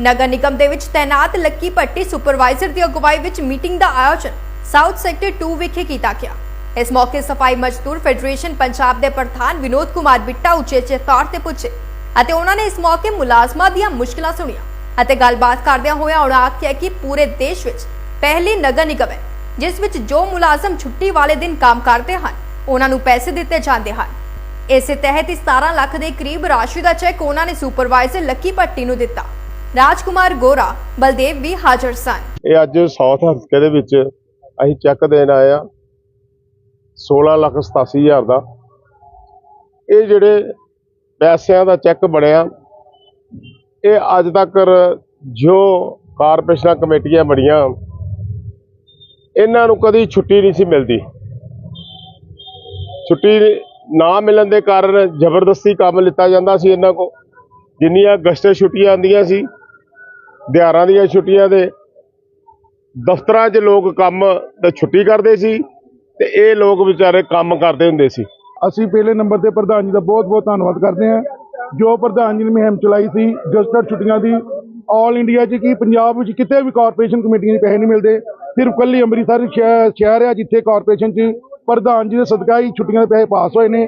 ਨਗਰ ਨਿਗਮ ਦੇ ਵਿੱਚ ਤੈਨਾਤ ਲੱਕੀ ਭੱਟੀ ਸੁਪਰਵਾਈਜ਼ਰ ਦੀ ਅਗਵਾਈ ਵਿੱਚ ਮੀਟਿੰਗ ਦਾ ਆਯੋਜਨ ਸਾਊਥ ਸੈਕਟਰ 2 ਵਿਖੇ ਕੀਤਾ ਗਿਆ। ਇਸ ਮੌਕੇ ਸਫ਼ਾਈ ਮਜ਼ਦੂਰ ਫੈਡਰੇਸ਼ਨ ਪੰਜਾਬ ਦੇ ਪ੍ਰਧਾਨ ਵਿਨੋਦ ਕੁਮਾਰ ਬਿੱਟਾ ਉਚੇਚੇ ਤੌਰ ਤੇ ਪੁੱਛੇ ਅਤੇ ਉਹਨਾਂ ਨੇ ਇਸ ਮੌਕੇ ਮੁਲਾਜ਼ਮਾਂ ਦੀਆਂ ਮੁਸ਼ਕਲਾਂ ਸੁਣੀਆਂ ਅਤੇ ਗੱਲਬਾਤ ਕਰਦਿਆਂ ਹੋਇਆਂ ਉਹਨਾਂ ਆਖਿਆ ਕਿ ਪੂਰੇ ਦੇਸ਼ ਵਿੱਚ ਪਹਿਲੀ ਨਗਰ ਨਿਗਮ ਹੈ, ਜਿਸ ਵਿੱਚ ਜੋ ਮੁਲਾਜ਼ਮ ਛੁੱਟੀ ਵਾਲੇ ਦਿਨ ਕੰਮ ਕਰਦੇ ਹਨ, ਉਹਨਾਂ ਨੂੰ ਪੈਸੇ ਦਿੱਤੇ ਜਾਂਦੇ ਹਨ। ਇਸੇ ਤਹਿਤ ਹੀ 17 ਲੱਖ ਦੇ ਕਰੀਬ ਰਾਸ਼ੀ ਦਾ ਚੈੱਕ ਉਹਨਾਂ ਨੇ ਸੁਪਰਵਾਈਜ਼ਰ ਲੱਕੀ ਭੱਟੀ ਨੂੰ ਦਿੱਤਾ। ਰਾਜਕੁਮਾਰ ਗੋਰਾ, ਬਲਦੇਵ ਵੀ ਹਾਜ਼ਰ ਸਨ। ਇਹ ਅੱਜ ਸਾਊਥ ਹਸਕੇ ਦੇ ਵਿੱਚ ਅਸੀਂ ਚੈੱਕ ਦੇਣ ਆਏ ਆ 16 ਲੱਖ 87 ਹਜ਼ਾਰ ਦਾ। ਇਹ ਜਿਹੜੇ ਪੈਸਿਆਂ ਦਾ ਚੈੱਕ ਬਣਿਆ, ਇਹ ਅੱਜ ਤੱਕ ਜੋ ਕਾਰਪੋਰੇਸ਼ਨਾਂ ਕਮੇਟੀਆਂ ਬਣੀਆਂ, ਇਹਨਾਂ ਨੂੰ ਕਦੀ ਛੁੱਟੀ ਨਹੀਂ ਸੀ ਮਿਲਦੀ। ਛੁੱਟੀ ਨਾ ਮਿਲਣ ਦੇ ਕਾਰਨ ਜ਼ਬਰਦਸਤੀ ਕੰਮ ਲਿੱਤਾ ਜਾਂਦਾ ਸੀ ਇਹਨਾਂ ਕੋ ਜਿੰਨੀਆਂ ਗਸਟੇ ਛੁੱਟੀਆਂ ਆਉਂਦੀਆਂ ਸੀ ਦਿਹਾੜਾਂ ਦੀਆਂ ਛੁੱਟੀਆਂ ਦੇ ਦਫ਼ਤਰਾਂ 'ਚ ਲੋਕ ਕੰਮ ਤੇ ਛੁੱਟੀ ਕਰਦੇ ਸੀ ਤੇ ਇਹ ਲੋਕ ਵਿਚਾਰੇ ਕੰਮ ਕਰਦੇ ਹੁੰਦੇ ਸੀ। ਅਸੀਂ ਪਹਿਲੇ ਨੰਬਰ ਤੇ ਪ੍ਰਧਾਨ ਜੀ ਦਾ ਬਹੁਤ ਬਹੁਤ ਧੰਨਵਾਦ ਕਰਦੇ ਹਾਂ। ਜੋ ਪ੍ਰਧਾਨ ਜੀ ਨੇ ਮੁਹਿੰਮ ਚਲਾਈ ਸੀ ਗਸਟਰ ਛੁੱਟੀਆਂ ਦੀ ਆਲ ਇੰਡੀਆ 'ਚ ਕੀ ਪੰਜਾਬ ਵਿੱਚ ਕਿਤੇ ਵੀ ਕਾਰਪੋਰੇਸ਼ਨ ਕਮੇਟੀਆਂ ਦੇ ਪੈਸੇ ਨਹੀਂ ਮਿਲਦੇ ਸਿਰਫ ਕੱਲੀ ਅੰਮ੍ਰਿਤਸਰ ਸ਼ਹਿ- ਸ਼ਹਿਰ ਹੈ ਜਿੱਥੇ ਕਾਰਪੋਰੇਸ਼ਨ 'ਚ ਪ੍ਰਧਾਨ ਜੀ ਦੇ ਸਦਕਾ ਹੀ ਛੁੱਟੀਆਂ ਦੇ ਪੈਸੇ ਪਾਸ ਹੋਏ ਨੇ।